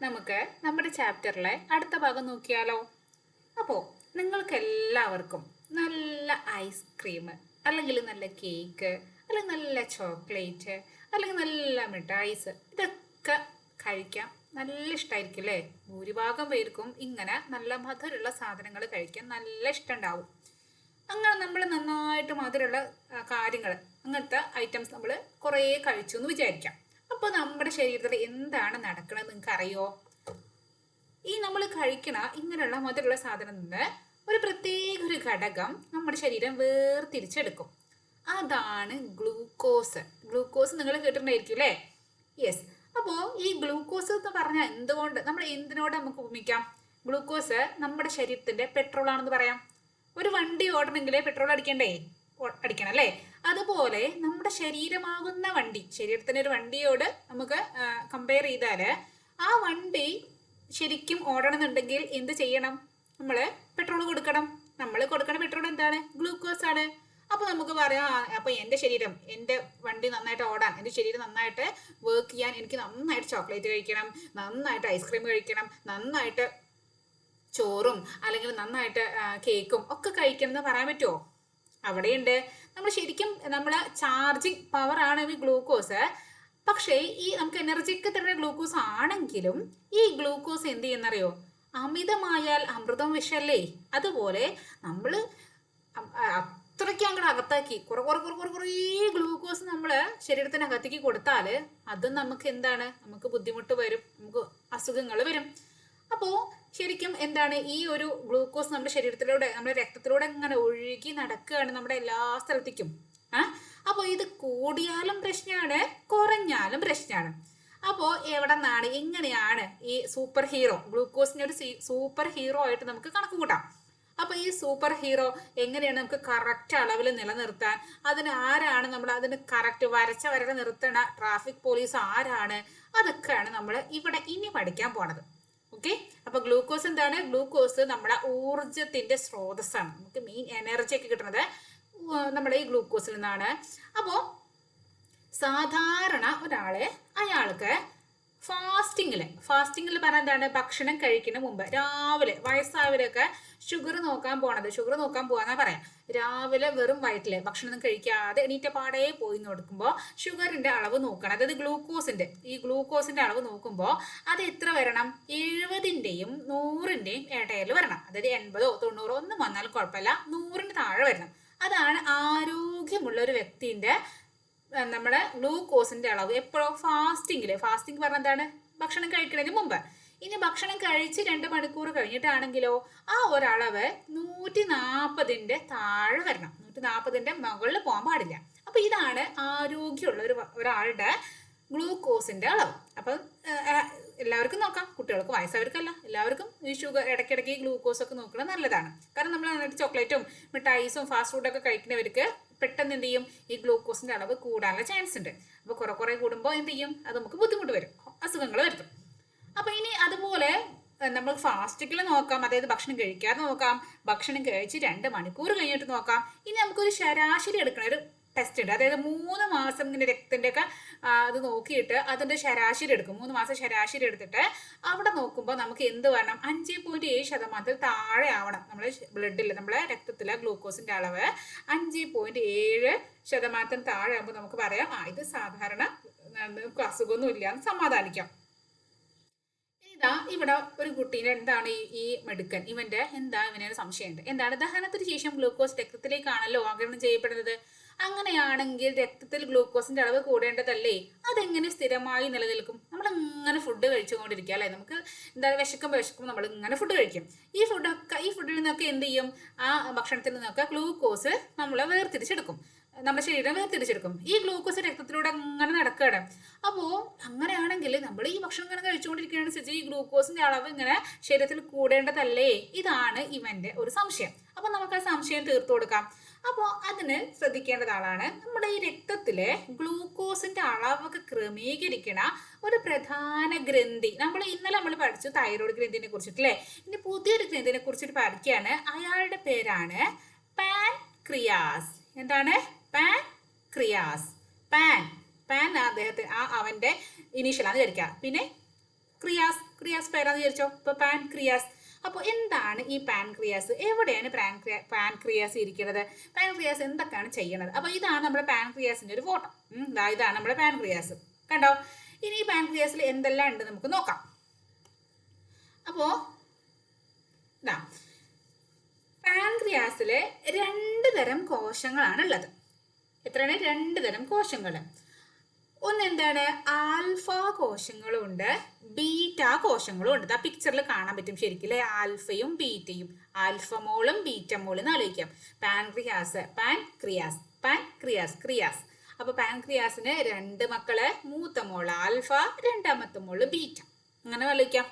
നമുക്ക് നമ്മുടെ ചാപ്റ്ററിലെ അടുത്ത ഭാഗം നോക്കിയാലോ? അപ്പോൾ നിങ്ങൾക്ക് എല്ലാവർക്കും നല്ല ഐസ്ക്രീം അല്ലെങ്കിൽ നല്ല കേക്ക് അല്ലെങ്കിൽ നല്ല ചോക്ലേറ്റ് അല്ലെങ്കിൽ നല്ല മിഠായിസ് ഇതൊക്കെ കഴിക്കാം. നല്ല ഇഷ്ടമായിരിക്കും അല്ലേ? ഭൂരിഭാഗം പേർക്കും ഇങ്ങനെ നല്ല മധുരമുള്ള സാധനങ്ങൾ കഴിക്കാൻ നല്ല ഇഷ്ടമുണ്ടാവും. അങ്ങനെ നമ്മൾ നന്നായിട്ട് മധുരമുള്ള കാര്യങ്ങൾ അങ്ങനത്തെ ഐറ്റംസ് നമ്മൾ കുറേ കഴിച്ചു എന്ന് വിചാരിക്കാം. അപ്പോൾ നമ്മുടെ ശരീരത്തിൽ എന്താണ് നടക്കണത് നിങ്ങൾക്ക് അറിയോ ഈ നമ്മൾ കഴിക്കണ ഇങ്ങനെയുള്ള മധുരമുള്ള സാധനം നിന്ന് ഒരു പ്രത്യേക ഒരു ഘടകം നമ്മുടെ ശരീരം വേർതിരിച്ചെടുക്കും. അതാണ് ഗ്ലൂക്കോസ്. ഗ്ലൂക്കോസ് നിങ്ങൾ കേട്ടിട്ടുണ്ടായിരിക്കും അല്ലേ? യെസ് അപ്പോൾ ഈ ഗ്ലൂക്കോസ് എന്ന് പറഞ്ഞാൽ എന്തുകൊണ്ട് നമ്മൾ എന്തിനോട് നമുക്ക് ഉപമിക്കാം? ഗ്ലൂക്കോസ് നമ്മുടെ ശരീരത്തിന്റെ പെട്രോൾ ആണെന്ന് പറയാം. ഒരു വണ്ടി ഓടണമെങ്കിൽ പെട്രോൾ അടിക്കണ്ടേ? അടിക്കണം അല്ലേ? അതുപോലെ നമ്മുടെ ശരീരമാകുന്ന വണ്ടി ശരീരത്തിനൊരു വണ്ടിയോട് നമുക്ക് കമ്പയർ ചെയ്താൽ ആ വണ്ടി ശരിക്കും ഓടണമെന്നുണ്ടെങ്കിൽ എന്ത് ചെയ്യണം? നമ്മൾ പെട്രോൾ കൊടുക്കണം. നമ്മൾ കൊടുക്കണ പെട്രോൾ എന്താണ്? ഗ്ലൂക്കോസ് ആണ്. അപ്പൊ നമുക്ക് പറയാം അപ്പൊ എന്റെ ശരീരം എന്റെ വണ്ടി നന്നായിട്ട് ഓടാൻ എന്റെ ശരീരം നന്നായിട്ട് വർക്ക് ചെയ്യാൻ എനിക്ക് നന്നായിട്ട് ചോക്ലേറ്റ് കഴിക്കണം നന്നായിട്ട് ഐസ്ക്രീം കഴിക്കണം നന്നായിട്ട് ചോറും അല്ലെങ്കിൽ നന്നായിട്ട് കേക്കും ഒക്കെ കഴിക്കണം എന്ന് പറയാൻ പറ്റുമോ അവിടെയുണ്ട്. നമ്മൾ ശരിക്കും നമ്മൾ ചാർജിങ് പവർ ആണ് ഈ ഗ്ലൂക്കോസ് പക്ഷേ ഈ നമുക്ക് എനർജിക്ക് തരുന്ന ഗ്ലൂക്കോസ് ആണെങ്കിലും ഈ ഗ്ലൂക്കോസ് എന്ത് ചെയ്യുന്നറിയോ? അമിതമായാൽ അമൃതം വിഷല്ലേ? അതുപോലെ നമ്മൾ അത്രയ്ക്ക് അങ്ങോട്ട് അകത്താക്കി കുറെ കുറെ കുറെ കുറെ കുറേ ഗ്ലൂക്കോസ് നമ്മൾ ശരീരത്തിനകത്തേക്ക് കൊടുത്താൽ അത് നമുക്ക് എന്താണ്? നമുക്ക് ബുദ്ധിമുട്ട് വരും. നമുക്ക് അസുഖങ്ങൾ വരും. അപ്പോൾ ശരിക്കും എന്താണ് ഈ ഒരു ഗ്ലൂക്കോസ് നമ്മുടെ ശരീരത്തിലൂടെ നമ്മുടെ രക്തത്തിലൂടെ ഇങ്ങനെ ഒഴുകി നടക്കുകയാണ് നമ്മുടെ എല്ലാ സ്ഥലത്തേക്കും. ആ? അപ്പോൾ ഇത് കൂടിയാലും പ്രശ്നമാണ് കുറഞ്ഞാലും പ്രശ്നമാണ്. അപ്പോൾ എവിടെ നിന്നാണ് എങ്ങനെയാണ് ഈ സൂപ്പർ ഹീറോ ഗ്ലൂക്കോസിനെ ഒരു സൂപ്പർ ഹീറോ ആയിട്ട് നമുക്ക് കണക്ക് കൂട്ടാം അപ്പൊ ഈ സൂപ്പർ ഹീറോ എങ്ങനെയാണ് നമുക്ക് കറക്റ്റ് അളവിൽ നിലനിർത്താൻ അതിന് ആരാണ് നമ്മൾ അതിന് കറക്റ്റ് വരച്ച വരടെ നിർത്തണ ട്രാഫിക് പോലീസ് ആരാണ് അതൊക്കെയാണ് നമ്മൾ ഇവിടെ ഇനി പഠിക്കാൻ പോണത്. ഓക്കെ അപ്പൊ ഗ്ലൂക്കോസ് എന്താണ്? ഗ്ലൂക്കോസ് നമ്മുടെ ഊർജത്തിന്റെ സ്രോതസ്സാണ്. നമുക്ക് മെയിൻ എനർജി ഒക്കെ കിട്ടുന്നത് നമ്മുടെ ഈ ഗ്ലൂക്കോസിൽ നിന്നാണ്. അപ്പോൾ സാധാരണ ഒരാളെ അയാൾക്ക് ഫാസ്റ്റിങ്ങിൽ ഫാസ്റ്റിങ്ങിൽ പറഞ്ഞാൽ എന്താണ്? ഭക്ഷണം കഴിക്കുന്ന മുമ്പ്. രാവിലെ വയസ്സായവരൊക്കെ ഷുഗർ നോക്കാൻ പോണത്. ഷുഗർ നോക്കാൻ പോകാന്നാ പറയാം. രാവിലെ വെറും വയറ്റിൽ ഭക്ഷണമൊന്നും കഴിക്കാതെ എണീറ്റ പാടേ പോയി നോക്കുമ്പോൾ ഷുഗറിന്റെ അളവ് നോക്കണം. അതായത് ഗ്ലൂക്കോസിന്റെ. ഈ ഗ്ലൂക്കോസിന്റെ അളവ് നോക്കുമ്പോൾ അത് എത്ര വരണം? എഴുപതിന്റെയും നൂറിന്റെയും ഇടയിൽ വരണം. അതായത് എൺപതോ തൊണ്ണൂറോ ഒന്നും വന്നാൽ കുഴപ്പമില്ല. നൂറിന് താഴെ വരണം. അതാണ് ആരോഗ്യമുള്ള ഒരു വ്യക്തിന്റെ നമ്മുടെ ഗ്ലൂക്കോസിന്റെ അളവ് എപ്പോഴോ ഫാസ്റ്റിംഗിൽ ഫാസ്റ്റിംഗ് പറഞ്ഞ എന്താണ്? ഭക്ഷണം കഴിക്കുന്നതിന് മുമ്പ്. ഇനി ഭക്ഷണം കഴിച്ച് രണ്ട് മണിക്കൂർ കഴിഞ്ഞിട്ടാണെങ്കിലോ ആ ഒരളവ് നൂറ്റി നാൽപ്പതിന്റെ താഴെ വരണം. നൂറ്റി നാൽപ്പതിന്റെ മുകളിൽ പോകാൻ പാടില്ല. അപ്പൊ ഇതാണ് ആരോഗ്യമുള്ള ഒരു ഒരാളുടെ ഗ്ലൂക്കോസിന്റെ അളവ്. അപ്പം എല്ലാവർക്കും നോക്കാം. കുട്ടികൾക്ക് വയസ്സായവർക്കല്ല. എല്ലാവർക്കും ഈ ഷുഗർ ഇടയ്ക്കിടയ്ക്ക് ഗ്ലൂക്കോസ് ഒക്കെ നോക്കുന്നത് നല്ലതാണ്. കാരണം നമ്മൾ ചോക്ലേറ്റും മിഠായിസും ഫാസ്റ്റ് ഫുഡൊക്കെ കഴിക്കുന്നവർക്ക് പെട്ടെന്ന് എന്ത് ചെയ്യും? ഈ ഗ്ലൂക്കോസിന്റെ അളവ് കൂടാനുള്ള ചാൻസ് ഉണ്ട്. അപ്പോൾ കുറെ കുറെ കൂടുമ്പോൾ എന്ത് ചെയ്യും? അത് നമുക്ക് ബുദ്ധിമുട്ട് വരും. അസുഖങ്ങൾ വരുത്തും. അപ്പൊ ഇനി അതുപോലെ നമ്മൾ ഫാസ്റ്റിക്കിൽ നോക്കാം. അതായത് ഭക്ഷണം കഴിക്കാതെ നോക്കാം. ഭക്ഷണം കഴിച്ച് രണ്ട് മണിക്കൂർ കഴിഞ്ഞിട്ട് നോക്കാം. ഇനി നമുക്കൊരു ശരാശരി എടുക്കണം ഒരു ടെസ്റ്റ് ഉണ്ട് അതായത് മൂന്ന് മാസം ഇങ്ങനെ രക്തത്തിന്റെ ഒക്കെ അത് നോക്കിയിട്ട് അതിന്റെ ശരാശരി എടുക്കും. മൂന്ന് മാസം ശരാശരി എടുത്തിട്ട് അവിടെ നോക്കുമ്പോൾ നമുക്ക് എന്ത് വരണം? അഞ്ച് പോയിന്റ് ഏഴ് ശതമാനത്തിൽ താഴെ ആവണം. നമ്മുടെ ബ്ലഡിൽ നമ്മളെ രക്തത്തിലെ ഗ്ലൂക്കോസിന്റെ അളവ് അഞ്ച് പോയിന്റ് ഏഴ് ശതമാനത്തിന് താഴെ ആകുമ്പോൾ നമുക്ക് പറയാം ആ ഇത് സാധാരണ അസുഖമൊന്നും ഇല്ല എന്ന് സമാധാനിക്കാം. ഇതാ ഇവിടെ ഒരു കുട്ടീനെ എന്താണ് ഈ ഈ മെടുക്കൻ? ഇവന്റെ എന്താ ഇവനൊരു സംശയമുണ്ട്. എന്താണ്? ദഹനത്തിന് ശേഷം ഗ്ലൂക്കോസ് രക്തത്തിലേക്കാണല്ലോ ആഗിരണം ചെയ്യപ്പെടുന്നത്. അങ്ങനെയാണെങ്കിൽ രക്തത്തിൽ ഗ്ലൂക്കോസിന്റെ അളവ് കൂടേണ്ടതല്ലേ? അതെങ്ങനെ സ്ഥിരമായി നിലനിൽക്കും? നമ്മൾ ഇങ്ങനെ ഫുഡ് കഴിച്ചുകൊണ്ടിരിക്കുക അല്ലേ? നമുക്ക് എന്താ വിശക്കും വിശക്കും നമ്മൾ ഇങ്ങനെ ഫുഡ് കഴിക്കും. ഈ ഫുഡൊക്കെ ഈ ഫുഡിൽ നിന്നൊക്കെ എന്ത് ചെയ്യും? ആ ഭക്ഷണത്തിൽ നിന്നൊക്കെ ഗ്ലൂക്കോസ് നമ്മളെ വേർതിരിച്ചെടുക്കും. നമ്മുടെ ശരീരം വേർതിരിച്ചെടുക്കും. ഈ ഗ്ലൂക്കോസ് രക്തത്തിലൂടെ അങ്ങനെ നടക്കുകയാണ് അപ്പോൾ അങ്ങനെയാണെങ്കിൽ നമ്മൾ ഈ ഭക്ഷണം ഇങ്ങനെ കഴിച്ചുകൊണ്ടിരിക്കുന്നതനുസരിച്ച് ഈ ഗ്ലൂക്കോസിന്റെ അളവ് ഇങ്ങനെ ശരീരത്തിൽ കൂടേണ്ടതല്ലേ? ഇതാണ് ഇവന്റെ ഒരു സംശയം. അപ്പൊ നമുക്ക് ആ സംശയം തീർത്തു കൊടുക്കാം. അപ്പോൾ അതിന് ശ്രദ്ധിക്കേണ്ടത് ആളാണ് നമ്മുടെ ഈ രക്തത്തിലെ ഗ്ലൂക്കോസിന്റെ അളവൊക്കെ ക്രമീകരിക്കണ ഒരു പ്രധാന ഗ്രന്ഥി. നമ്മൾ ഇന്നലെ നമ്മൾ പഠിച്ചു തൈറോയ്ഡ് ഗ്രന്ഥിനെ കുറിച്ചിട്ടല്ലേ? ഇനി പുതിയൊരു ഗ്രന്ഥിനെ കുറിച്ചിട്ട് പഠിക്കുകയാണ്. അയാളുടെ പേരാണ് പാൻ ക്രിയാസ് എന്താണ് പാൻ. ക്രിയാസ് പാൻ പാൻ അദ്ദേഹത്തെ ആ അവന്റെ ഇനീഷ്യലാണ് വിചാരിക്കുക. പിന്നെ ക്രിയാസ്. ക്രിയാസ് പേരാന്ന് വിചാരിച്ചോ? ഇപ്പൊ പാൻക്രിയാസ്. അപ്പോൾ എന്താണ് ഈ പാൻക്രിയാസ് എവിടെയാണ് പാൻക്രിയ പാൻക്രിയാസ് ഇരിക്കുന്നത്? പാൻക്രിയാസ് എന്തൊക്കെയാണ് ചെയ്യുന്നത്? അപ്പോൾ ഇതാണ് നമ്മുടെ പാൻക്രിയാസിന്റെ ഒരു ഫോട്ടോ. ഇതാണ് നമ്മുടെ പാൻക്രിയാസ് കണ്ടോ? ഇനി ഈ പാൻക്രിയാസിൽ എന്തെല്ലാം ഉണ്ട് നമുക്ക് നോക്കാം. അപ്പോൾ ഇതാ പാൻക്രിയാസിലെ രണ്ട് തരം കോശങ്ങളാണ് ഉള്ളത് എത്രയാണ്? രണ്ട് തരം കോശങ്ങൾ ഒന്ന് എന്താണ് ആൽഫ കോശങ്ങളും ഉണ്ട് ബീറ്റ കോശങ്ങളും ഉണ്ട്. ആ പിക്ചറിൽ കാണാൻ പറ്റും ശരിക്കും അല്ലെ ആൽഫയും ബീറ്റയും. ആൽഫ മോളും ബീറ്റ മോളും എന്ന് ആലോചിക്കാം. പാൻക്രിയാസ് പാൻക്രിയാസ് പാൻക്രിയാസ് ക്രിയാസ് അപ്പൊ പാൻക്രിയാസിന് രണ്ട് മക്കൾ മൂത്ത മോൾ ആൽഫ രണ്ടാമത്തെ മോൾ ബീറ്റ. അങ്ങനെ ആലോചിക്കാം.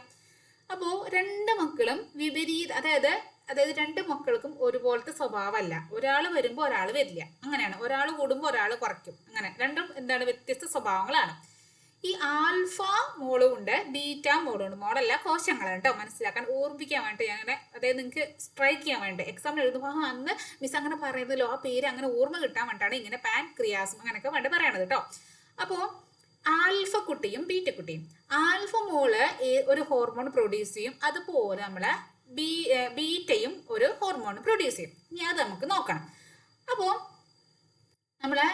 അപ്പോൾ രണ്ട് മക്കളും വിപരീത അതായത് അതായത് രണ്ട് മക്കൾക്കും ഒരുപോലത്തെ സ്വഭാവമല്ല. ഒരാൾ വരുമ്പോൾ ഒരാൾ വരില്ല. അങ്ങനെയാണ്. ഒരാൾ കൂടുമ്പോൾ ഒരാൾ കുറയ്ക്കും. അങ്ങനെ. രണ്ടും എന്താണ് വ്യത്യസ്ത സ്വഭാവങ്ങളാണ്. ഈ ആൽഫ മോളും ഉണ്ട്. ബീറ്റ മോളും ഉണ്ട്. മോളല്ല കോശങ്ങളാണ് കേട്ടോ. മനസ്സിലാക്കാൻ ഓർമ്മിക്കാൻ വേണ്ടി അങ്ങനെ അതായത് നിങ്ങൾക്ക് സ്ട്രൈക്ക് ചെയ്യാൻ വേണ്ടി എക്സാമിന് എഴുതുമ്പോൾ ആ അന്ന് മിസ് അങ്ങനെ പറയുന്നല്ലോ ആ പേര് അങ്ങനെ ഓർമ്മ കിട്ടാൻ വേണ്ടിയിട്ടാണ് ഇങ്ങനെ പാൻ ക്രിയാസും അങ്ങനെയൊക്കെ വേണ്ടി പറയണത് കേട്ടോ. അപ്പോൾ ആൽഫ കുട്ടിയും ബീറ്റ കുട്ടിയും. ആൽഫ മോൾ ഒരു ഹോർമോൺ പ്രൊഡ്യൂസ് ചെയ്യും. അതുപോലെ നമ്മളെ ബീ ബീറ്റയും ഒരു ഹോർമോൺ പ്രൊഡ്യൂസ് ചെയ്യും. ഇനി അത് നമുക്ക് നോക്കണം. അപ്പോൾ നമ്മളെ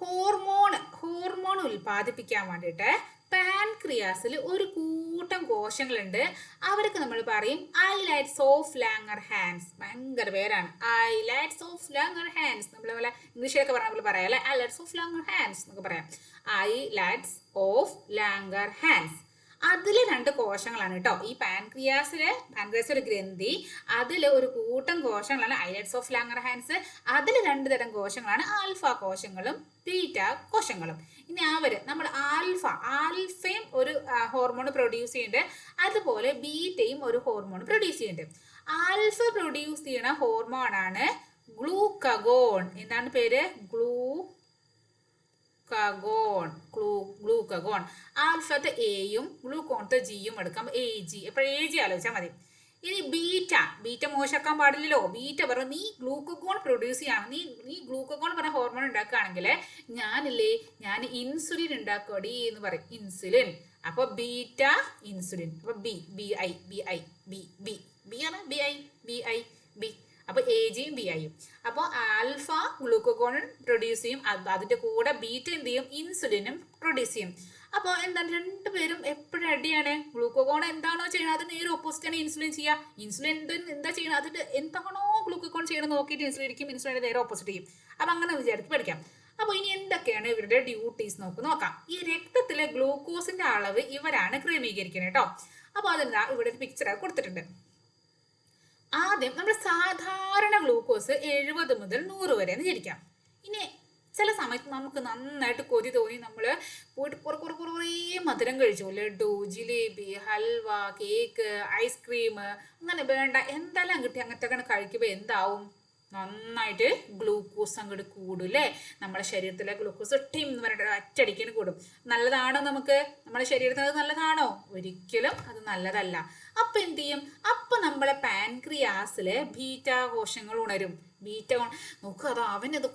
ഹോർമോൺ ഹോർമോൺ ഉൽപ്പാദിപ്പിക്കാൻ വേണ്ടിയിട്ട് പാൻക്രിയാസിൽ ഒരു കൂട്ടം കോശങ്ങളുണ്ട്. അവർക്ക് നമ്മൾ പറയും islets of Langerhans ഭയങ്കര പേരാണ്. Islets of Langerhans നമ്മൾ പോലെ ഇംഗ്ലീഷിലൊക്കെ പറഞ്ഞ പോലെ പറയാം അല്ലെ? ലൈറ്റ്സ് ഓഫ് ലാങ്ങർ ഹാൻഡ്സ് എന്നൊക്കെ പറയാം. Islets of Langerhans അതിൽ രണ്ട് കോശങ്ങളാണ് കേട്ടോ. ഈ പാൻക്രിയാസിൽ പാൻക്രിയാസ് ഒരു ഗ്രന്ഥി അതിൽ ഒരു കൂട്ടം കോശങ്ങളാണ് ഐലറ്റ്സ് ഓഫ് ലാങ്ങർ ഹാൻഡ്സ് അതിൽ രണ്ട് തരം കോശങ്ങളാണ് ആൽഫ കോശങ്ങളും തീറ്റ കോശങ്ങളും. ഇനി അവർ നമ്മൾ ആൽഫ ആൽഫയും ഒരു ഹോർമോൺ പ്രൊഡ്യൂസ് ചെയ്യുന്നുണ്ട്. അതുപോലെ ബീറ്റയും ഒരു ഹോർമോൺ പ്രൊഡ്യൂസ് ചെയ്യുന്നുണ്ട്. ആൽഫ പ്രൊഡ്യൂസ് ചെയ്യുന്ന ഹോർമോൺ ആണ് ഗ്ലൂക്കഗോൺ എന്താണ് പേര്? ഗ്ലൂ ഗ്ലൂക്കഗോൺ ഗ്ലൂ ഗ്ലൂക്കഗോൺ ആൽഫത്ത് എയും ഗ്ലൂക്കോണത്തെ ജിയും എടുക്കാം. എ ജി എപ്പോഴും എ ജി ആലോചിച്ചാൽ മതി. ഇനി ബീറ്റ. ബീറ്റ മോശമാക്കാൻ പാടില്ലല്ലോ. ബീറ്റ പറഞ്ഞു നീ ഗ്ലൂക്കോൺ പ്രൊഡ്യൂസ് ചെയ്യണം. നീ നീ ഗ്ലൂക്കോൺ പറഞ്ഞ ഹോർമോൺ ഉണ്ടാക്കുകയാണെങ്കിൽ ഞാനില്ലേ ഞാൻ ഇൻസുലിൻ ഉണ്ടാക്കടി എന്ന് പറയും. ഇൻസുലിൻ അപ്പൊ ബീറ്റ ഇൻസുലിൻ അപ്പൊ B B I B I B B B ആണ്? B I B I B അപ്പൊ എ ജിയും ബി ഐയും അപ്പോൾ ആൽഫ ഗ്ലൂക്കോകോൺ പ്രൊഡ്യൂസ് ചെയ്യും. അതിന്റെ കൂടെ ബീറ്റ എന്ത് ചെയ്യും? ഇൻസുലിനും പ്രൊഡ്യൂസ് ചെയ്യും. അപ്പോൾ എന്താണ് രണ്ടുപേരും എപ്പോഴും അടിയാണ്? ഗ്ലൂക്കോകോൺ എന്താണോ ചെയ്യുന്നത് അത് നേരെ ആണ് ഇൻസുലിൻ ചെയ്യുക. ഇൻസുലിൻ എന്ത് എന്താ ചെയ്യണം അതിന്റെ എന്താണോ ഗ്ലൂക്കോകോൺ ചെയ്യണം നോക്കിയിട്ട് ഇൻസുലിൻ ഇരിക്കും. ഇൻസുലിൻ നേരെ ഓപ്പോസിറ്റ് ചെയ്യും. അപ്പൊ അങ്ങനെ വിചാരിച്ച് പഠിക്കാം. അപ്പോൾ ഇനി എന്തൊക്കെയാണ് ഇവരുടെ ഡ്യൂട്ടീസ് നോക്ക്. നോക്കാം. ഈ രക്തത്തിലെ ഗ്ലൂക്കോസിന്റെ അളവ് ഇവരാണ് ക്രമീകരിക്കുന്നത് കേട്ടോ അപ്പോൾ അതെന്താ ഇവിടെ ഒരു പിക്ചർ കൊടുത്തിട്ടുണ്ട്. ആദ്യം നമ്മൾ സാധാരണ ഗ്ലൂക്കോസ് എഴുപത് മുതൽ നൂറ് വരെ എന്ന് ചിരിക്കാം ഇനി ചില സമയത്ത് നമുക്ക് നന്നായിട്ട് കൊതി തോന്നി നമ്മൾ പോയിട്ട് കുറെ കുറെ കുറേ മധുരം കഴിച്ചു. Laddu jalebi halwa cake ice cream അങ്ങനെ വേണ്ട എന്തെല്ലാം കിട്ടി അങ്ങനത്തെ കഴിക്കുമ്പോൾ എന്താവും? നന്നായിട്ട് ഗ്ലൂക്കോസ് അങ്ങോട്ട് കൂടും അല്ലേ നമ്മുടെ ശരീരത്തിലെ ഗ്ലൂക്കോസ് ടീം എന്ന് പറഞ്ഞിട്ട് ഒറ്റയടിക്കിന് കൂടും. നല്ലതാണോ നമുക്ക്? നമ്മുടെ ശരീരത്തിന് അത് നല്ലതാണോ? ഒരിക്കലും അത് നല്ലതല്ല. അപ്പൊ എന്ത് ചെയ്യും? അപ്പൊ നമ്മളെ പാൻക്രിയാസിലെ ബീറ്റ കോശങ്ങൾ ഉണരും. ബീറ്റ നോക്കുക അത് അവനത്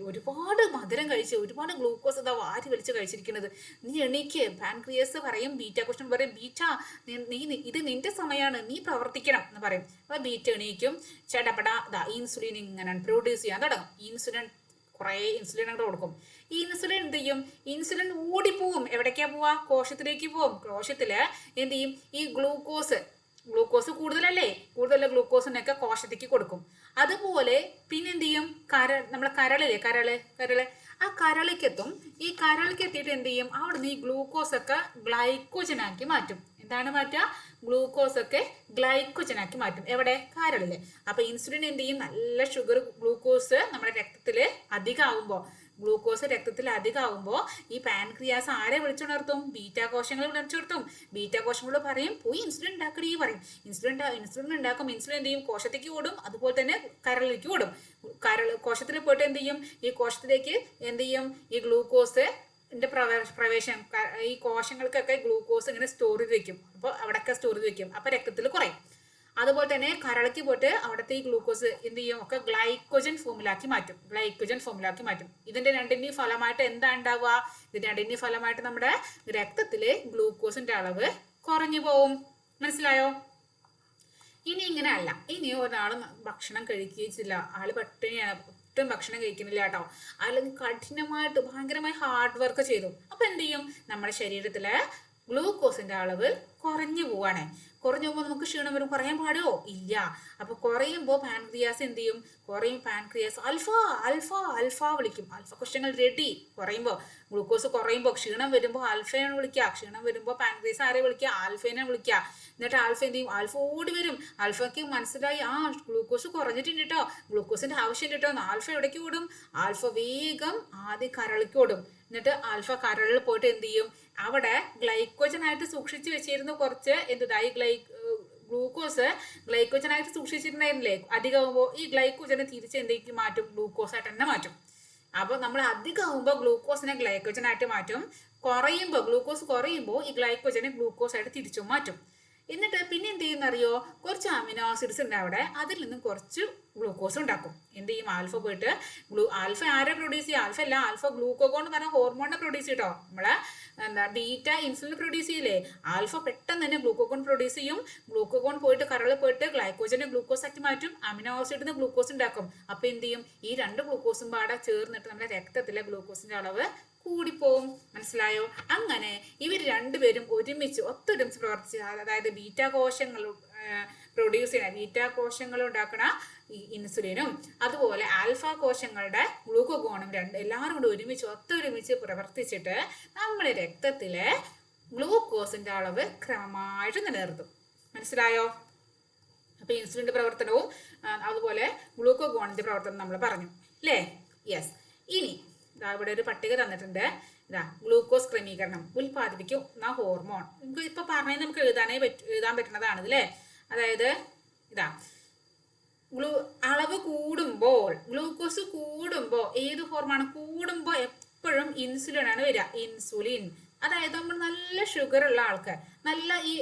ഒരുപാട് മധുരം കഴിച്ച് ഒരുപാട് ഗ്ലൂക്കോസ് ഇതാ വാരി വലിച്ച് കഴിച്ചിരിക്കുന്നത്. നീ എണീക്ക്. പാൻക്രിയസ് പറയും ബീറ്റ ക്വസ്റ്റൻ പറയും ബീറ്റ നീ- ഇത് നിന്റെ സമയമാണ് നീ പ്രവർത്തിക്കണം എന്ന് പറയും. അപ്പൊ ബീറ്റ എണീക്കും. ചടപട ഇതാ ഇൻസുലിൻ ഇങ്ങനെ പ്രൊഡ്യൂസ് ചെയ്യാൻ തുടങ്ങും. ഇൻസുലിൻ കുറേ ഇൻസുലിൻ അങ്ങോട്ട് കൊടുക്കും. ഈ ഇൻസുലിൻ എന്ത് ചെയ്യും? ഇൻസുലിൻ ഓടിപ്പോവും. എവിടേക്കാ പോവാ? കോശത്തിലേക്ക് പോവും. കോശത്തിൽ എന്ത് ചെയ്യും? ഈ ഗ്ലൂക്കോസ് ഗ്ലൂക്കോസ് കൂടുതലല്ലേ? കൂടുതൽ ഗ്ലൂക്കോസിനൊക്കെ കോശത്തേക്ക് കൊടുക്കും. അതുപോലെ പിന്നെ എന്ത് ചെയ്യും കര നമ്മളെ കരളില്ലേ? കരൾ കരൾ. ആ കരളിക്കെത്തും. ഈ കരളിക്ക് എത്തിയിട്ട് എന്ത് ചെയ്യും അവിടുന്ന് ഈ ഗ്ലൂക്കോസ് ഒക്കെ ഗ്ലൈക്കോജനാക്കി മാറ്റും. എന്താണ് മാറ്റുക? ഗ്ലൂക്കോസ് ഒക്കെ ഗ്ലൈക്കോജനാക്കി മാറ്റും. എവിടെ? കരളിൽ. അപ്പൊ ഇൻസുലിൻ എന്ത് ചെയ്യും നല്ല ഷുഗർ ഗ്ലൂക്കോസ് നമ്മുടെ രക്തത്തിൽ അധികമാകുമ്പോൾ ഗ്ലൂക്കോസ് രക്തത്തിൽ അധികമാകുമ്പോൾ ഈ പാൻക്രിയാസ് ആരെ വിളിച്ചുണർത്തും? ബീറ്റാ കോശങ്ങളെ വിളിച്ചുണർത്തും. ബീറ്റാ കോശങ്ങളോട് പറയും പോയി ഇൻസുലിൻ ഉണ്ടാക്കണേ പറയും. ഇൻസുലിൻ ഇൻസുലിൻ ഉണ്ടാക്കും. ഇൻസുലിൻ എന്ത് ചെയ്യും? കോശത്തേക്ക് ഓടും. അതുപോലെ തന്നെ കരളിലേക്ക് ഓടും. കരൾ കോശത്തിൽ പോയിട്ട് എന്ത് ചെയ്യും? ഈ കോശത്തിലേക്ക് എന്ത് ചെയ്യും? ഈ ഗ്ലൂക്കോസ് ന്റെ പ്രവേ- പ്രവേശനം ഈ കോശങ്ങൾക്കൊക്കെ ഗ്ലൂക്കോസ് ഇങ്ങനെ സ്റ്റോർ ചെയ്ത് വെക്കും. അപ്പോൾ അവിടെയൊക്കെ സ്റ്റോർ ചെയ്ത് വെക്കും. അപ്പൊ രക്തത്തിൽ കുറയും. അതുപോലെ തന്നെ കരളയ്ക്ക് പോയിട്ട് അവിടുത്തെ ഈ ഗ്ലൂക്കോസ് എന്ത് ചെയ്യും? ഒക്കെ ഗ്ലൈക്കോജൻ ഫോമിലാക്കി മാറ്റും. ഗ്ലൈക്കോജൻ ഫോമിലാക്കി മാറ്റും. ഇതിന്റെ രണ്ടിന്റെയും ഫലമായിട്ട് എന്താ ഉണ്ടാവുക? ഇതിന്റെ രണ്ടിന്റെയും ഫലമായിട്ട് നമ്മുടെ രക്തത്തിലെ ഗ്ലൂക്കോസിന്റെ അളവ് കുറഞ്ഞു പോവും. മനസ്സിലായോ? ഇനി ഇങ്ങനെ അല്ല. ഇനി ഒരാൾ ഭക്ഷണം കഴിക്കുകയില്ല ആൾ പട്ടിണിയാണ് ഒട്ടും ഭക്ഷണം കഴിക്കുന്നില്ല കേട്ടോ. അല്ലെങ്കിൽ കഠിനമായിട്ട് ഭയങ്കരമായി ഹാർഡ് വർക്ക് ചെയ്തു. അപ്പൊ എന്ത് ചെയ്യും? നമ്മുടെ ശരീരത്തിലെ ഗ്ലൂക്കോസിന്റെ അളവ് കുറഞ്ഞു പോവാണ്. കുറഞ്ഞു പോകുമ്പോൾ നമുക്ക് ക്ഷീണം വരും. കുറയാൻ പാടുമോ ഇല്ല. അപ്പൊ കുറയുമ്പോൾ പാൻക്രിയാസ് എന്ത് ചെയ്യും? കുറയും പാൻക്രിയാസ് അൽഫ അൽഫ അൽഫ വിളിക്കും. അൽഫ ക്വസ്റ്റ്യങ്ങൾ റെഡി കുറയുമ്പോൾ ഗ്ലൂക്കോസ് കുറയുമ്പോൾ ക്ഷീണം വരുമ്പോൾ ആൽഫയാണ് വിളിക്കുക ക്ഷീണം വരുമ്പോൾ പാൻക്രിയാസ് ആരെ വിളിക്കുക ആൽഫേനെ വിളിക്കുക എന്നിട്ട് ആൽഫ എന്ത് ചെയ്യും? ആൽഫ ഓടി വരും. ആൽഫയ്ക്ക് മനസ്സിലായി ആ ഗ്ലൂക്കോസ് കുറഞ്ഞിട്ടുണ്ട് കേട്ടോ ഗ്ലൂക്കോസിന്റെ ആവശ്യം കേട്ടോ ആൽഫ എവിടേക്ക് ഓടും? ആൽഫ വേഗം ആദ്യം കരളിക്ക് ഓടും. എന്നിട്ട് ആൽഫ കരളിൽ പോയിട്ട് എന്ത് ചെയ്യും? അവിടെ ഗ്ലൈക്കോജൻ ആയിട്ട് സൂക്ഷിച്ചു വെച്ചിരുന്ന കുറച്ച് എന്തായി ഗ്ലൈ ഗ്ലൂക്കോസ് ഗ്ലൈക്കോജൻ ആയിട്ട് സൂക്ഷിച്ചിട്ടുണ്ടായിരുന്നില്ലേ? അധികമാകുമ്പോൾ ഈ ഗ്ലൈക്കോജനെ തിരിച്ച് എന്തെങ്കിലും മാറ്റും? ഗ്ലൂക്കോസ് ആയിട്ട് തന്നെ മാറ്റും. അപ്പോൾ നമ്മൾ അധികമാകുമ്പോൾ ഗ്ലൂക്കോസിനെ ഗ്ലൈക്കോജൻ ആയിട്ട് മാറ്റും. കുറയുമ്പോൾ ഗ്ലൂക്കോസ് കുറയുമ്പോൾ ഈ ഗ്ലൈക്കോജനെ ഗ്ലൂക്കോസ് ആയിട്ട് തിരിച്ചും മാറ്റും. എന്നിട്ട് പിന്നെ എന്ത് ചെയ്യുന്നറിയോ? കുറച്ച് അമിനോ ആസിഡ്സ് ഉണ്ട് അവിടെ. അതിൽ നിന്നും കുറച്ച് ഗ്ലൂക്കോസ് ഉണ്ടാക്കും. എന്ത് ചെയ്യും? ആൽഫ പോയിട്ട് ഗ്ലൂ ആൽഫ ആരെ പ്രൊഡ്യൂസ് ചെയ്യുക? ആൽഫ അല്ല ആൽഫ ഗ്ലൂക്കോഗോൺ എന്ന് പറഞ്ഞ ഹോർമോണിനെ പ്രൊഡ്യൂസ് ചെയ്യട്ടോ. നമ്മളെ എന്താ ബീറ്റ ഇൻസുലിൻ പ്രൊഡ്യൂസ് ചെയ്യില്ലേ? ആൽഫ പെട്ടെന്ന് തന്നെ ഗ്ലൂക്കോഗോൺ പ്രൊഡ്യൂസ് ചെയ്യും. ഗ്ലൂക്കോഗോൺ പോയിട്ട് കരളിൽ പോയിട്ട് ഗ്ലൈക്കോജനെ ഗ്ലൂക്കോസ് ആക്കി മാറ്റും. അമിനോ ആസിഡിൽ നിന്ന് ഗ്ലൂക്കോസ് ഉണ്ടാക്കും. അപ്പൊ എന്ത് ചെയ്യും? ഈ രണ്ട് ഗ്ലൂക്കോസും പാടെ ചേർന്നിട്ട് നമ്മുടെ രക്തത്തിലെ ഗ്ലൂക്കോസിന്റെ അളവ് കൂടിപ്പോവും. മനസ്സിലായോ? അങ്ങനെ ഇവർ രണ്ടുപേരും ഒരുമിച്ച് ഒത്തൊരുമിച്ച് പ്രവർത്തിച്ച് അതായത് ബീറ്റ കോശങ്ങൾ പ്രൊഡ്യൂസ് ചെയ്യുന്ന ബീറ്റ കോശങ്ങൾ ഉണ്ടാക്കണ ഇൻസുലിനും അതുപോലെ ആൽഫ കോശങ്ങളുടെ ഗ്ലൂക്കോഗോണും രണ്ട് എല്ലാവരും കൂടി ഒരുമിച്ച് ഒത്തൊരുമിച്ച് പ്രവർത്തിച്ചിട്ട് നമ്മുടെ രക്തത്തിലെ ഗ്ലൂക്കോസിന്റെ അളവ് ക്രമമായിട്ട് നിലനിർത്തും. മനസ്സിലായോ? അപ്പൊ ഇൻസുലിന്റെ പ്രവർത്തനവും അതുപോലെ ഗ്ലൂക്കോഗോണിന്റെ പ്രവർത്തനം നമ്മൾ പറഞ്ഞു. അല്ലേ? യെസ് ഇനി ഇവിടെ ഒരു പട്ടിക തന്നിട്ടുണ്ട്. ഇതാ ഗ്ലൂക്കോസ് ക്രമീകരണം ഉൽപ്പാദിപ്പിക്കുന്ന ഹോർമോൺ. നമുക്ക് ഇപ്പൊ പറഞ്ഞത് നമുക്ക് എഴുതാനേ പറ്റ എഴുതാൻ പറ്റുന്നതാണ് അല്ലേ? അതായത് ഇതാ ഗ്ലൂ അളവ് കൂടുമ്പോൾ ഗ്ലൂക്കോസ് കൂടുമ്പോൾ ഏത് ഹോർമോൺ കൂടുമ്പോൾ എപ്പോഴും ഇൻസുലിൻ ആണ് വരിക. ഇൻസുലിൻ അതായത് നമ്മൾ നല്ല ഷുഗർ ഉള്ള ആൾക്കാർ നല്ല ഈ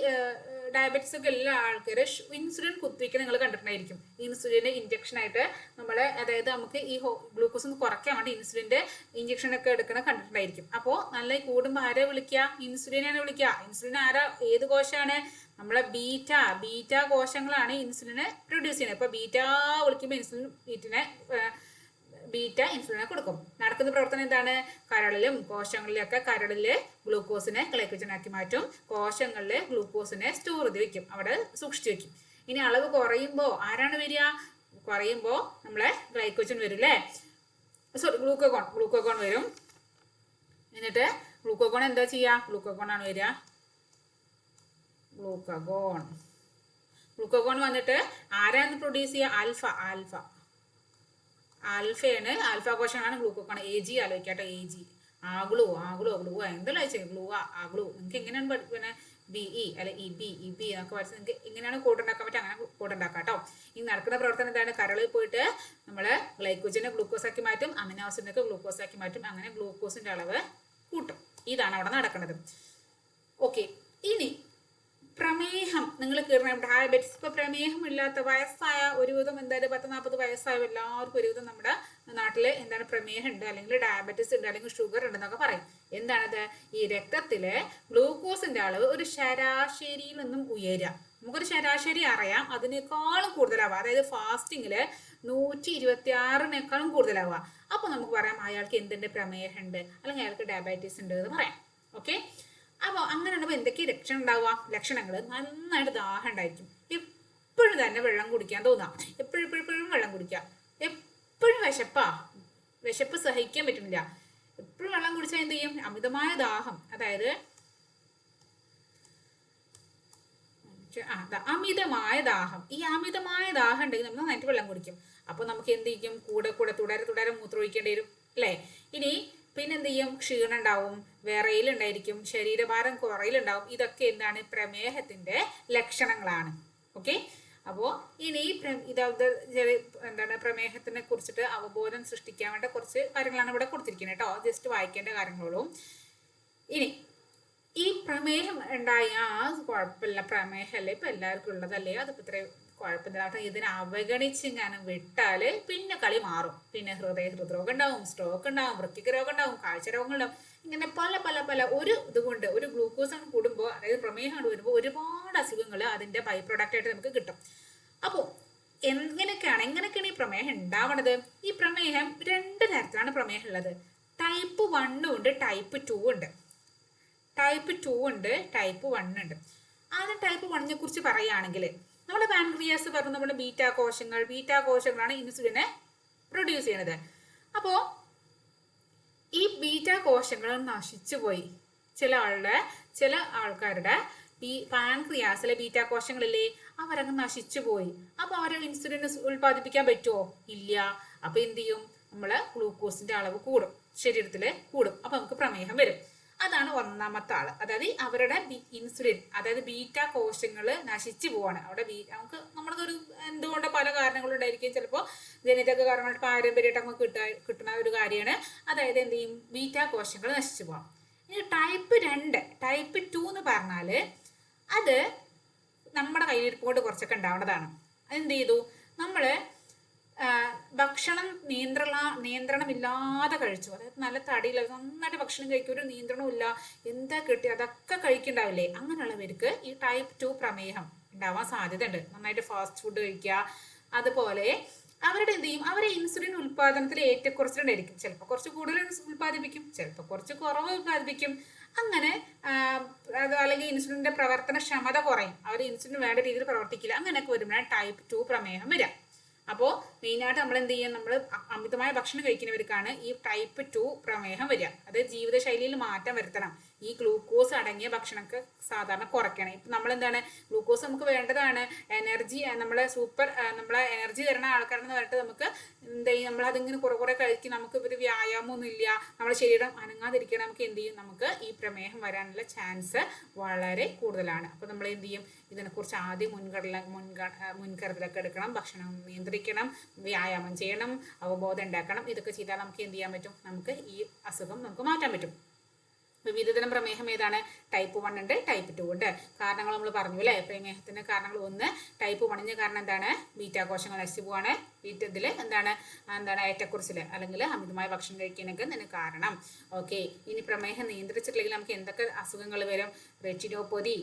ഡയബറ്റിസ് ഒക്കെ ഉള്ള ആൾക്കാർ ഇൻസുലിൻ കുത്തിവയ്ക്കാൻ നിങ്ങൾ കണ്ടിട്ടുണ്ടായിരിക്കും. ഇൻസുലിന്റെ ഇഞ്ചക്ഷൻ ആയിട്ട് നമ്മൾ അതായത് നമുക്ക് ഈ ഗ്ലൂക്കോസ് ഒന്ന് കുറയ്ക്കാൻ വേണ്ടി ഇൻസുലിന്റെ ഇഞ്ചക്ഷൻ ഒക്കെ എടുക്കണ കണ്ടിട്ടുണ്ടായിരിക്കും. അപ്പോൾ നല്ല കൂടുമ്പോൾ ആരെ വിളിക്കുക ഇൻസുലിനാണ് വിളിക്കുക ഇൻസുലിൻ ആരാ? ഏത് കോശമാണ് നമ്മളെ ബീറ്റ ബീറ്റ കോശങ്ങളാണ് ഇൻസുലിനെ പ്രൊഡ്യൂസ് ചെയ്യുന്നത്. അപ്പോൾ ബീറ്റ വിളിക്കുമ്പോൾ ഇൻസുലിൻ ബീറ്റിനെ ബീറ്റ ഇൻസുലിനെ കൊടുക്കും. നടക്കുന്ന പ്രവർത്തനം എന്താണ്? കരളിലും കോശങ്ങളിലൊക്കെ കരളിലെ ഗ്ലൂക്കോസിനെ glycogen മാറ്റും. കോശങ്ങളിലെ ഗ്ലൂക്കോസിനെ സ്റ്റോർ ചെയ്ത് വെക്കും. അവിടെ സൂക്ഷിച്ചു വെക്കും. ഇനി അളവ് കുറയുമ്പോൾ ആരാണ് വരിക? കുറയുമ്പോൾ നമ്മളെ ഗ്ലൈക്കോജൻ വരും അല്ലേ സോറി ഗ്ലൂക്കോകോൺ ഗ്ലൂക്കോകോൺ വരും. എന്നിട്ട് ഗ്ലൂക്കോകോൺ എന്താ ചെയ്യുക ഗ്ലൂക്കോകോൺ ആണ് വരിക. ഗ്ലൂക്കോകോൺ ഗ്ലൂക്കോകോൺ വന്നിട്ട് ആരാന്ന് പ്രൊഡ്യൂസ് ചെയ്യുക? ആൽഫ ആൽഫ ആൽഫയാണ് ആൽഫ കോശങ്ങളാണ് ഗ്ലൂക്കോക്കോൺ എ ജി ആലോചിക്കാട്ടോ എ ജി ആഗ്ലോ ആഗ്ലോ ഗ്ലൂ എന്തെല്ലാം വെച്ചാൽ ഗ്ലൂ ആഗ്ലു നിങ്ങൾക്ക് എങ്ങനെയാണ് പഠിക്കുന്നത് ബി ഇ അല്ലെ ഇ ബി ഇ ബി എന്നൊക്കെ പഠിച്ച് നിങ്ങൾക്ക് എങ്ങനെയാണ് കോഡ് ഉണ്ടാക്കാൻ പറ്റുക? അങ്ങനെ കോഡ് ഉണ്ടാക്കാം കേട്ടോ. ഈ നടക്കുന്ന പ്രവർത്തനം എന്താണ്? കരളിൽ പോയിട്ട് നമ്മൾ ഗ്ലൈക്കോജനെ ഗ്ലൂക്കോസാക്കി മാറ്റും അമിനോസിനൊക്കെ ഗ്ലൂക്കോസ് ആക്കി മാറ്റും അങ്ങനെ ഗ്ലൂക്കോസിന്റെ അളവ് കൂട്ടും. ഇതാണ് അവിടെ നടക്കുന്നത്. ഓക്കെ ഇനി പ്രമേഹം. നിങ്ങൾ കീറണം ഡയബറ്റിസ് ഇപ്പൊ പ്രമേഹം ഇല്ലാത്ത വയസ്സായ ഒരുവിധം എന്തായാലും പത്ത് നാൽപ്പത് വയസ്സായ എല്ലാവർക്കും ഒരു ഒരുവിധം നമ്മുടെ നാട്ടിൽ എന്താണ് പ്രമേഹം ഉണ്ട് അല്ലെങ്കിൽ ഡയബറ്റിസ് ഉണ്ട് അല്ലെങ്കിൽ ഷുഗർ ഉണ്ട് എന്നൊക്കെ പറയും. എന്താണത്? ഈ രക്തത്തിലെ ഗ്ലൂക്കോസിന്റെ അളവ് ഒരു ശരാശരിയിൽ നിന്നും ഉയരുക നമുക്കൊരു ശരാശരി അറിയാം അതിനേക്കാളും കൂടുതലാവുക. അതായത് ഫാസ്റ്റിങ്ങിൽ നൂറ്റി ഇരുപത്തി ആറിനേക്കാളും കൂടുതലാവുക. അപ്പൊ നമുക്ക് പറയാം അയാൾക്ക് എന്തിന്റെ പ്രമേഹം ഉണ്ട് അല്ലെങ്കിൽ അയാൾക്ക് ഡയബറ്റീസ് ഉണ്ട് എന്ന് പറയാം. ഓക്കെ അപ്പോൾ അങ്ങനെ ഉണ്ടപ്പോൾ എന്തൊക്കെ ലക്ഷണം ഉണ്ടാവുക? ലക്ഷണങ്ങൾ നന്നായിട്ട് ദാഹം ഉണ്ടായിരിക്കും. എപ്പോഴും തന്നെ വെള്ളം കുടിക്കാൻ തോന്നാം. എപ്പോഴും എപ്പോഴും വെള്ളം കുടിക്കാം എപ്പോഴും വിശപ്പാ. വിശപ്പ് സഹിക്കാൻ പറ്റുന്നില്ല. എപ്പോഴും വെള്ളം കുടിച്ചാൽ എന്ത് ചെയ്യും? അമിതമായ ദാഹം. അതായത് അമിതമായ ദാഹം. ഈ അമിതമായ ദാഹം ഉണ്ടെങ്കിൽ നമ്മൾ നന്നായിട്ട് വെള്ളം കുടിക്കും. അപ്പൊ നമുക്ക് എന്ത് ചെയ്യും? കൂടെ കൂടെ തുടരെ തുടരെ മൂത്രം ഒഴിക്കേണ്ടി വരും. അല്ലേ? ഇനി പിന്നെ എന്ത് ചെയ്യും ക്ഷീണം ഉണ്ടാവും വിറയിലുണ്ടായിരിക്കും ശരീരഭാരം കുറയിലുണ്ടാവും. ഇതൊക്കെ എന്താണ്? പ്രമേഹത്തിന്റെ ലക്ഷണങ്ങളാണ്. ഓക്കെ? അപ്പോൾ ഇനി ഇത് എന്താണ്? പ്രമേഹത്തിനെ കുറിച്ചിട്ട് അവബോധം സൃഷ്ടിക്കാൻ വേണ്ട കുറച്ച് കാര്യങ്ങളാണ് ഇവിടെ കൊടുത്തിരിക്കുന്നത് കേട്ടോ. ജസ്റ്റ് വായിക്കേണ്ട കാര്യങ്ങളോളും. ഇനി ഈ പ്രമേഹം ഉണ്ടായ ആ കുഴപ്പമില്ല. പ്രമേഹമല്ലേ? ഇപ്പൊ എല്ലാവർക്കും ഉള്ളതല്ലേ? അതിപ്പോ ഇത്ര കുഴപ്പമില്ല. കാരണം ഇതിനെ അവഗണിച്ചിങ്ങനെ വിട്ടാൽ പിന്നെ കളി മാറും. പിന്നെ ഹൃദയ ഹൃദ്രോഗം ഉണ്ടാവും സ്ട്രോക്ക് ഉണ്ടാവും വൃത്തിക്ക് രോഗം ഉണ്ടാവും കാഴ്ച രോഗങ്ങൾ ഉണ്ടാവും. ഇങ്ങനെ പല പല പല ഒരു ഇതുകൊണ്ട് ഒരു ഗ്ലൂക്കോസ് അങ്ങ് കൂടുമ്പോൾ അതായത് പ്രമേഹം അങ്ങട് വരുമ്പോൾ ഒരുപാട് അസുഖങ്ങൾ അതിന്റെ ബൈ പ്രൊഡക്റ്റ് ആയിട്ട് നമുക്ക് കിട്ടും. അപ്പോൾ എങ്ങനെയൊക്കെയാണ് എങ്ങനെയൊക്കെയാണ് ഈ പ്രമേഹം ഉണ്ടാവണത്? ഈ പ്രമേഹം രണ്ട് തരത്തിലാണ് പ്രമേഹം ഉള്ളത്. ടൈപ്പ് വണ്ണും ഉണ്ട് ടൈപ്പ് ടു ഉണ്ട്. ടൈപ്പ് ടു ഉണ്ട് ടൈപ്പ് വൺ ഉണ്ട്. ആദ്യം ടൈപ്പ് വണ്ണിനെ കുറിച്ച് പറയുകയാണെങ്കിൽ നമ്മുടെ പാൻക്രിയാസ് പറഞ്ഞ നമ്മുടെ ബീറ്റ കോശങ്ങൾ ബീറ്റ കോശങ്ങളാണ് ഇൻസുലിനെ പ്രൊഡ്യൂസ് ചെയ്യണത്. അപ്പോ ഈ ബീറ്റ കോശങ്ങൾ നശിച്ചു പോയി. ചില ആളുടെ ചില ആൾക്കാരുടെ ഈ പാൻക്രിയാസിലെ ബീറ്റ കോശങ്ങളില്ലേ അവരങ്ങ് നശിച്ചു പോയി. അപ്പൊ അവരെ ഇൻസുലിൻ ഉത്പാദിപ്പിക്കാൻ പറ്റുമോ ഇല്ല. അപ്പൊ എന്ത് ചെയ്യും? നമ്മൾ ഗ്ലൂക്കോസിന്റെ അളവ് കൂടും. ശരീരത്തിൽ കൂടും. അപ്പൊ നമുക്ക് പ്രമേഹം വരും. അതാണ് ഒന്നാമത്തെ ആൾ അതായത് അവരുടെ ഇൻസുലിൻ അതായത് ബീറ്റ കോശങ്ങൾ നശിച്ചു പോവാണ്. അവിടെ നമുക്ക് നമുക്ക് നമ്മളതൊരു എന്തുകൊണ്ട് പല കാരണങ്ങളുണ്ടായിരിക്കും ചിലപ്പോൾ ജനിതക കാരണങ്ങൾ പാരമ്പര്യമായിട്ട് നമുക്ക് കിട്ടാ കിട്ടുന്ന ഒരു കാര്യമാണ്. അതായത് എന്ത് ചെയ്യും? ബീറ്റ കോശങ്ങൾ നശിച്ചു പോവാം. ഇനി ടൈപ്പ് രണ്ട് ടൈപ്പ് ടു എന്ന് പറഞ്ഞാൽ അത് നമ്മുടെ കയ്യിൽ കൊണ്ട് കുറച്ചൊക്കെ ഉണ്ടാവേണ്ടതാണ് അതെന്ത് ചെയ്തു? നമ്മൾ ഭക്ഷണം നിയന്ത്രണ നിയന്ത്രണമില്ലാതെ കഴിച്ചു. അതായത് നല്ല തടിയില്ല നന്നായിട്ട് ഭക്ഷണം കഴിക്കും ഒരു നിയന്ത്രണവും ഇല്ല എന്താ കിട്ടി അതൊക്കെ കഴിക്കണ്ടാവില്ലേ? അങ്ങനെയുള്ളവർക്ക് ഈ ടൈപ്പ് ടു പ്രമേഹം ഉണ്ടാവാൻ സാധ്യതയുണ്ട്. നന്നായിട്ട് ഫാസ്റ്റ് ഫുഡ് കഴിക്കുക അതുപോലെ അവരുടെ എന്ത് ചെയ്യും? അവരെ ഇൻസുലിൻ ഉൽപാദനത്തിൽ ഏറ്റക്കുറച്ചിലുണ്ടായിരിക്കും. ചിലപ്പോൾ കുറച്ച് കൂടുതൽ ഉൽപ്പാദിപ്പിക്കും ചിലപ്പോൾ കുറച്ച് കുറവ് ഉൽപ്പാദിപ്പിക്കും. അങ്ങനെ അത് അല്ലെങ്കിൽ ഇൻസുലിന്റെ പ്രവർത്തനക്ഷമത കുറയും. അവർ ഇൻസുലിൻ വേണ്ട രീതിയിൽ പ്രവർത്തിക്കില്ല. അങ്ങനെയൊക്കെ വരുമ്പോഴാണ് ടൈപ്പ് ടു പ്രമേഹം വരിക. അപ്പോൾ മെയിനായിട്ട് നമ്മൾ എന്ത് ചെയ്യുക നമ്മൾ അമിതമായ ഭക്ഷണം കഴിക്കുന്നവർക്കാണ് ഈ ടൈപ്പ് ടു പ്രമേഹം വരിക. അത് ജീവിതശൈലിയിൽ മാറ്റം വരുത്തണം. ഈ ഗ്ലൂക്കോസ് അടങ്ങിയ ഭക്ഷണമൊക്കെ സാധാരണ കുറയ്ക്കണം. ഇപ്പം നമ്മൾ എന്താണ് ഗ്ലൂക്കോസ് നമുക്ക് വേണ്ടതാണ്. എനർജി നമ്മളെ സൂപ്പർ നമ്മളെ എനർജി തരുന്ന ആൾക്കാരെന്ന് പറഞ്ഞിട്ട് നമുക്ക് എന്താ ചെയ്യും നമ്മൾ അതിങ്ങനെ കുറെ കുറെ കഴിക്കും. നമുക്ക് ഒരു വ്യായാമമൊന്നും ഇല്ല നമ്മുടെ ശരീരം അനങ്ങാതിരിക്കണം നമുക്ക് എന്ത് ചെയ്യും? നമുക്ക് ഈ പ്രമേഹം വരാനുള്ള ചാൻസ് വളരെ കൂടുതലാണ്. അപ്പോൾ നമ്മൾ എന്ത് ചെയ്യും? ഇതിനെക്കുറിച്ച് ആദ്യം മുൻകടല മുൻക മുൻകരുതലൊക്കെ എടുക്കണം. ഭക്ഷണം നിയന്ത്രിക്കണം. വ്യായാമം ചെയ്യണം. അവബോധം ഉണ്ടാക്കണം. ഇതൊക്കെ ചെയ്താൽ നമുക്ക് എന്ത് ചെയ്യാൻ പറ്റും? നമുക്ക് ഈ അസുഖം നമുക്ക് മാറ്റാൻ പറ്റും. വിവിധതരം പ്രമേഹം ഏതാണ്? ടൈപ്പ് വൺ ഉണ്ട് ടൈപ്പ് ടു ഉണ്ട്. കാരണങ്ങൾ നമ്മൾ പറഞ്ഞു അല്ലേ? പ്രമേഹത്തിന് കാരണങ്ങൾ ഒന്ന് ടൈപ്പ് വണ്ണിന് കാരണം എന്താണ്? ബീറ്റാ കോശങ്ങൾ നശിച്ചു പോവാണ്. ബീറ്റ എന്താണ്? എന്താണ്? ഏറ്റക്കുറിച്ചിൽ അല്ലെങ്കിൽ അമിതമായ ഭക്ഷണം കഴിക്കാനൊക്കെ ഇതിന് കാരണം. ഓക്കെ ഇനി പ്രമേഹം നിയന്ത്രിച്ചിട്ടില്ലെങ്കിൽ നമുക്ക് എന്തൊക്കെ അസുഖങ്ങൾ വരും? റെറ്റിനോപ്പൊതി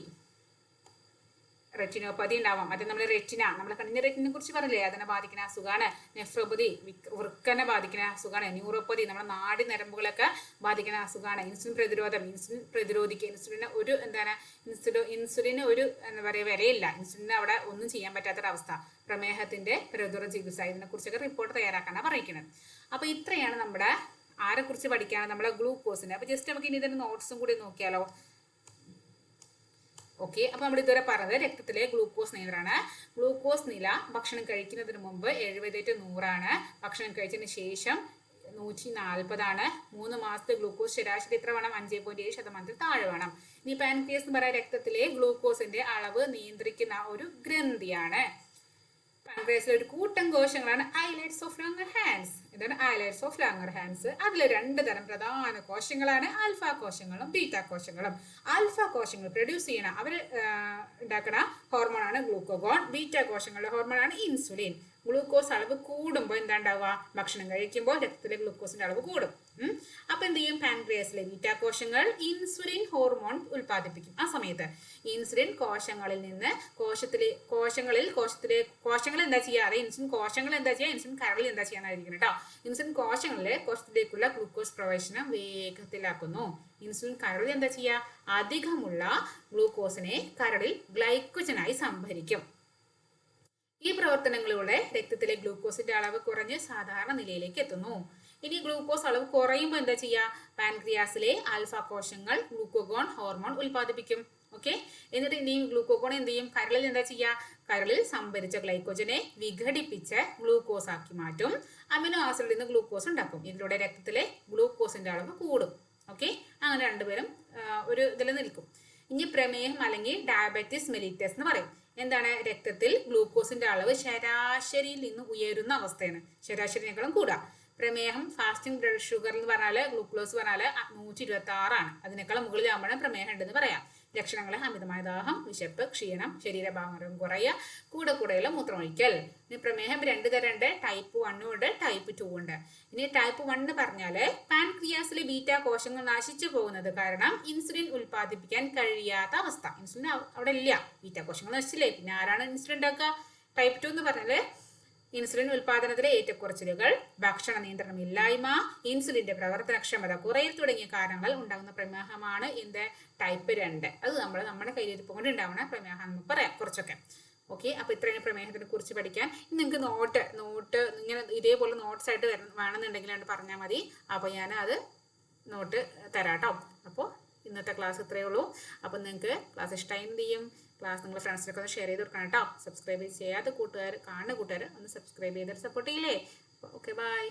റെറ്റിനോപ്പതി ഉണ്ടാവാം. അത് നമ്മൾ റെറ്റിന നമ്മൾ കണ്ണിന്റെ റെറ്റിനെ കുറിച്ച് പറഞ്ഞില്ലേ? അതിനെ ബാധിക്കുന്ന അസുഖമാണ് നെഫ്രോപ്പതി വൃക്കനെ ബാധിക്കുന്ന അസുഖമാണ് ന്യൂറോപ്പതി നമ്മുടെ നാടി നരമ്പുകളൊക്കെ ബാധിക്കുന്ന അസുഖമാണ് ഇൻസുലിൻ പ്രതിരോധം. ഇൻസുലിൻ പ്രതിരോധിക്കുക. ഇൻസുലിന് ഒരു എന്താണ്? ഇൻസുലോ ഇൻസുലിന് ഒരു എന്താ പറയുക വിലയില്ല. ഇൻസുലിന് അവിടെ ഒന്നും ചെയ്യാൻ പറ്റാത്തൊരവസ്ഥ. പ്രമേഹത്തിന്റെ പ്രതിരോധ ചികിത്സ. ഇതിനെ കുറിച്ചൊക്കെ റിപ്പോർട്ട് തയ്യാറാക്കാനാണ് പറയുന്നത്. അപ്പൊ ഇത്രയാണ് നമ്മുടെ ആരെക്കുറിച്ച് പഠിക്കാനാണ് നമ്മുടെ നമ്മളെ ഗ്ലൂക്കോസിന്റെ അപ്പൊ ജസ്റ്റ് നമുക്ക് ഇനി ഇതിന്റെ നോട്ട്സും കൂടി നോക്കിയാലോ? ഓക്കെ അപ്പോൾ നമ്മൾ ഇതുവരെ പറഞ്ഞത് രക്തത്തിലെ ഗ്ലൂക്കോസ് നിയന്ത്രണമാണ് ഗ്ലൂക്കോസ് നില ഭക്ഷണം കഴിക്കുന്നതിന് മുമ്പ് എഴുപത് ടു നൂറാണ്. ഭക്ഷണം കഴിച്ചതിന് ശേഷം നൂറ്റി നാൽപ്പതാണ് മൂന്ന് മാസത്തെ ഗ്ലൂക്കോസ് ശരാശരി എത്ര വേണം? അഞ്ച് പോയിന്റ് ഏഴ് ശതമാനത്തിൽ താഴെ വേണം. ഇനി പാൻക്രിയസ് എന്ന് പറയാൻ രക്തത്തിലെ ഗ്ലൂക്കോസിന്റെ അളവ് നിയന്ത്രിക്കുന്ന ഒരു ഗ്രന്ഥിയാണ്. ഒരു കൂട്ടം കോശങ്ങളാണ് ഐലൈറ്റ്സ് ഓഫ് ലാങ്ങർ ഹാൻഡ്സ് ഇതാണ് ഐലൈറ്റ്സ് ഓഫ് ലാങ്ങർ ഹാൻഡ്സ് അതിൽ രണ്ട് തരം പ്രധാന കോശങ്ങളാണ് ആൽഫ കോശങ്ങളും ബീറ്റ കോശങ്ങളും. ആൽഫ കോശങ്ങൾ പ്രൊഡ്യൂസ് ചെയ്യണ അവർ ഉണ്ടാക്കുന്ന ഹോർമോണാണ് ഗ്ലൂക്കോഗോൺ ബീറ്റ കോശങ്ങളുടെ ഹോർമോണാണ് ഇൻസുലിൻ ഗ്ലൂക്കോസ് അളവ് കൂടുമ്പോൾ എന്താ ഉണ്ടാവുക ഭക്ഷണം കഴിക്കുമ്പോൾ രക്തത്തിലെ ഗ്ലൂക്കോസിന്റെ അളവ് കൂടും. അപ്പൊ എന്ത് ചെയ്യും? പാൻക്രിയാസിലെ ബീറ്റാ കോശങ്ങൾ ഇൻസുലിൻ ഹോർമോൺ ഉൽപ്പാദിപ്പിക്കും. ആ സമയത്ത് ഇൻസുലിൻ കോശങ്ങളിൽ നിന്ന് കോശത്തിലെ കോശങ്ങളിൽ കോശത്തിലെ കോശങ്ങൾ എന്താ ചെയ്യാതെ ഇൻസുലിൻ കോശങ്ങൾ എന്താ ചെയ്യുക ഇൻസുലിൻ കരളിൽ എന്താ ചെയ്യാനായിരിക്കും കേട്ടോ ഇൻസുലിൻ കോശങ്ങളിലെ കോശത്തിലേക്കുള്ള ഗ്ലൂക്കോസ് പ്രവേശനം വേഗത്തിലാക്കുന്നു. ഇൻസുലിൻ കരളിൽ എന്താ ചെയ്യുക അധികമുള്ള ഗ്ലൂക്കോസിനെ കരളിൽ ഗ്ലൈക്കോജനായി സംഭരിക്കും. ഈ പ്രവർത്തനങ്ങളിലൂടെ രക്തത്തിലെ ഗ്ലൂക്കോസിന്റെ അളവ് കുറഞ്ഞ് സാധാരണ നിലയിലേക്ക് എത്തുന്നു. ഇനി ഗ്ലൂക്കോസ് അളവ് കുറയുമ്പോൾ എന്താ ചെയ്യുക പാൻക്രിയാസിലെ ആൽഫ കോശങ്ങൾ ഗ്ലൂക്കോഗോൺ ഹോർമോൺ ഉൽപ്പാദിപ്പിക്കും. ഓക്കെ? എന്നിട്ട് ഇനി ഗ്ലൂക്കോഗോൺ എന്ത് ചെയ്യും? കരളിൽ എന്താ ചെയ്യുക കരളിൽ സംഭരിച്ച ഗ്ലൈക്കോജനെ വിഘടിപ്പിച്ച് ഗ്ലൂക്കോസ് ആക്കി മാറ്റും. അമിനോ ആസിഡിൽ നിന്ന് ഗ്ലൂക്കോസ് ഉണ്ടാക്കും. ഇതിലൂടെ രക്തത്തിലെ ഗ്ലൂക്കോസിന്റെ അളവ് കൂടും. ഓക്കെ? അങ്ങനെ രണ്ടുപേരും ഒരു ഇതിൽ നിൽക്കും. ഇനി പ്രമേഹം അല്ലെങ്കിൽ ഡയബറ്റിസ് മെലിറ്റസ് എന്ന് പറയും. എന്താണ് രക്തത്തിൽ ഗ്ലൂക്കോസിന്റെ അളവ് ശരാശരിയിൽ നിന്ന് ഉയരുന്ന അവസ്ഥയാണ്. ശരാശരിനേക്കാളും കൂടുക. പ്രമേഹം ഫാസ്റ്റിംഗ് ബ്ലഡ് ഷുഗർ എന്ന് പറഞ്ഞാൽ ഗ്ലൂക്കോസ് പറഞ്ഞാൽ നൂറ്റി ഇരുപത്തി ആറാണ് അതിനേക്കാളും മുകളിലാകുമ്പോഴാണ് പ്രമേഹം ഉണ്ടെന്ന് പറയാം. ലക്ഷണങ്ങൾ അമിതമായ ദാഹം വിശപ്പ് ക്ഷീണം ശരീരഭാരം കുറയുക കൂടെ കൂടെയുള്ള മൂത്രമൊഴിക്കൽ. ഇനി പ്രമേഹം രണ്ട് തരം ഉണ്ട്. ടൈപ്പ് വണ്ണും ഉണ്ട് ടൈപ്പ് ടു ഉണ്ട്. ഇനി ടൈപ്പ് വൺ എന്ന് പറഞ്ഞാൽ പാൻക്രിയാസിലെ ബീറ്റ കോശങ്ങൾ നശിച്ചു പോകുന്നത് കാരണം ഇൻസുലിൻ ഉൽപ്പാദിപ്പിക്കാൻ കഴിയാത്ത അവസ്ഥ. ഇൻസുലിൻ അവിടെ ഇല്ല. ബീറ്റ കോശങ്ങൾ നശിച്ചില്ലേ? പിന്നെ ആരാണ് ഇൻസുലിൻ ഉണ്ടാക്കുക? ടൈപ്പ് ടു എന്ന് പറഞ്ഞാൽ ഇൻസുലിൻ ഉൽപാദനത്തിലെ ഏറ്റക്കുറച്ചിലുകൾ ഭക്ഷണ നിയന്ത്രണം ഇല്ലായ്മ ഇൻസുലിന്റെ പ്രവർത്തനക്ഷമത കുറയൽ തുടങ്ങിയ കാരണങ്ങൾ ഉണ്ടാകുന്ന പ്രമേഹമാണ് എന്ത് ടൈപ്പ് രണ്ട്. അത് നമ്മൾ നമ്മുടെ കയ്യിലിരിപ്പ് കൊണ്ട് ഉണ്ടാവുന്ന പ്രമേഹം നമുക്ക് പറയാം കുറച്ചൊക്കെ. ഓക്കെ അപ്പൊ ഇത്രയാണ് പ്രമേഹത്തിനെ കുറിച്ച് പഠിക്കാൻ. നിങ്ങൾക്ക് നോട്ട് നോട്ട് ഇങ്ങനെ ഇതേപോലെ നോട്ട്സ് ആയിട്ട് വരണം വേണമെന്നുണ്ടെങ്കിൽ അത് പറഞ്ഞാൽ മതി. അപ്പോൾ ഞാൻ അത് നോട്ട് തരാട്ടോ. അപ്പോൾ ഇന്നത്തെ ക്ലാസ് ഇത്രയേ ഉള്ളൂ. അപ്പോൾ നിങ്ങൾക്ക് ക്ലാസ് ഇഷ്ടമായി എന്ത് ചെയ്യും? ക്ലാസ് നിങ്ങൾ ഫ്രണ്ട്സിനൊക്കെ ഒന്ന് ഷെയർ ചെയ്ത് കൊടുക്കണം കേട്ടോ സബ്സ്ക്രൈബ് ചെയ്യാത്ത കൂട്ടുകാർ കാണുന്ന കൂട്ടുകാർ ഒന്ന് സബ്സ്ക്രൈബ് ചെയ്തിട്ട് സപ്പോർട്ട് ചെയ്യില്ലേ? Okay bye